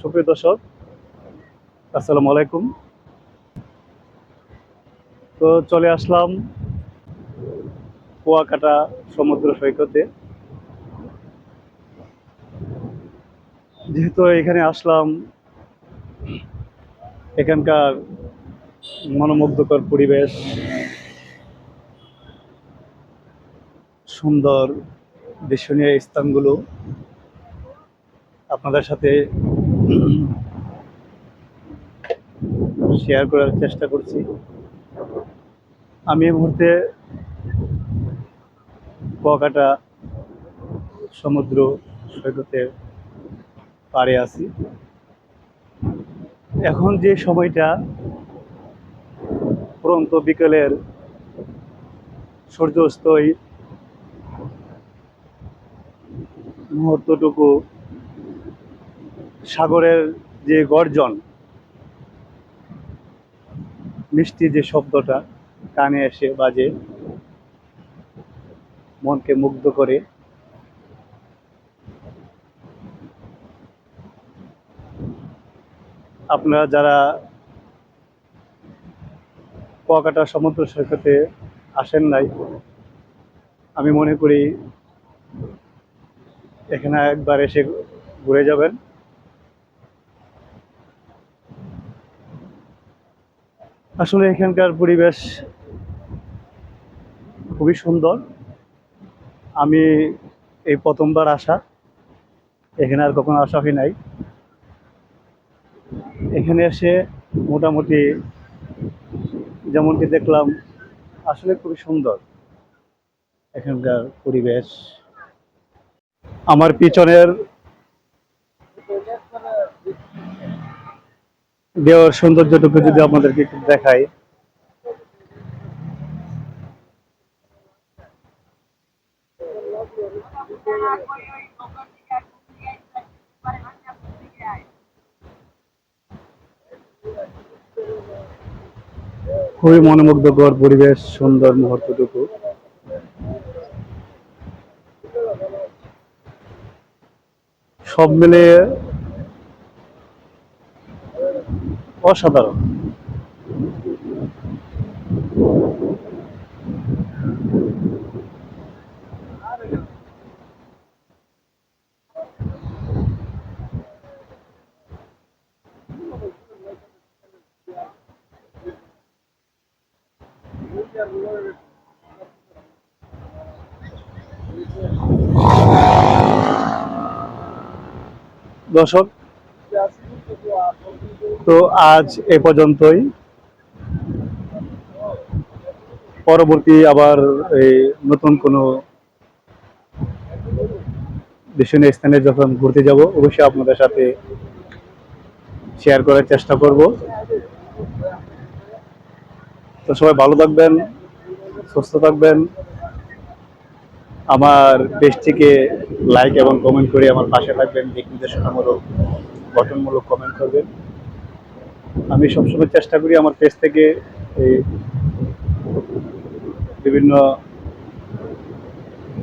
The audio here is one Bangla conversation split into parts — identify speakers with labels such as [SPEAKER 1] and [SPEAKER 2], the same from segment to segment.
[SPEAKER 1] সুপ্রিয় দর্শক, আসসালামু আলাইকুম। তো চলে আসলাম কুয়াকাটা সমুদ্র সৈকতে। যেহেতু এখানে আসলাম, এখানকার মনোমুগ্ধকর পরিবেশ, সুন্দর, দর্শনীয় স্থানগুলো আপনাদের সাথে শেয়ার করার চেষ্টা করছি। আমি এই মুহূর্তে কুয়াকাটা সমুদ্র সৈকতের পাড়ে আছি। এখন যে সময়টা পরন্ত বিকেলের সূর্যাস্তই মুহূর্তটুকু সাগরের যে গর্জন, মিষ্টি যে শব্দটা কানে এসে বাজে, মনকে মুগ্ধ করে। আপনারা যারা কুয়াকাটা সমুদ্র সৈকতে আসেন নাই, আমি মনে করি এখানে একবার এসে ঘুরে যাবেন। আসলে এখানকার পরিবেশ খুবই সুন্দর। আমি এই প্রথমবার আসা। এখানে আর কখনো আসা হয় নাই। এখানে এসে মোটামুটি যেমনটি দেখলাম, আসলে খুবই সুন্দর এখানকার পরিবেশ। আমার পিছনের দেওয়ার সৌন্দর্যটুকু যদি আপনাদেরকে একটু দেখাই। খুবই মনোমুগ্ধকর পরিবেশ সুন্দর মুহূর্তটুকু। সব মিলিয়ে অসাধারণ। দর্শক তো আজ এ পর্যন্তই। পরবর্তী আবার এই নতুন কোনো দর্শনীয় স্থানে যখন ঘুরতে যাব, অবশ্যই আপনাদের সাথে শেয়ার করার চেষ্টা করব। তো সবাই ভালো থাকবেন, সুস্থ থাকবেন। আমার পেজটিকে লাইক এবং কমেন্ট করে আমার পাশে থাকবেন। দিক নির্দেশনামূলক গঠনমূলক কমেন্ট করবেন। আমি সবসময় চেষ্টা করি আমার পেজ থেকে এই বিভিন্ন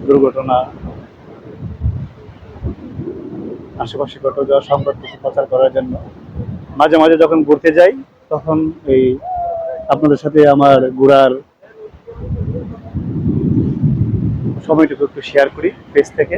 [SPEAKER 1] দুর্ঘটনা, আশেপাশে ঘটে যাওয়া সংবাদটুকু প্রচার করার জন্য। মাঝে মাঝে যখন ঘুরতে যাই, তখন এই আপনাদের সাথে আমার ঘোরার সময়টুকু একটু শেয়ার করি পেজ থেকে।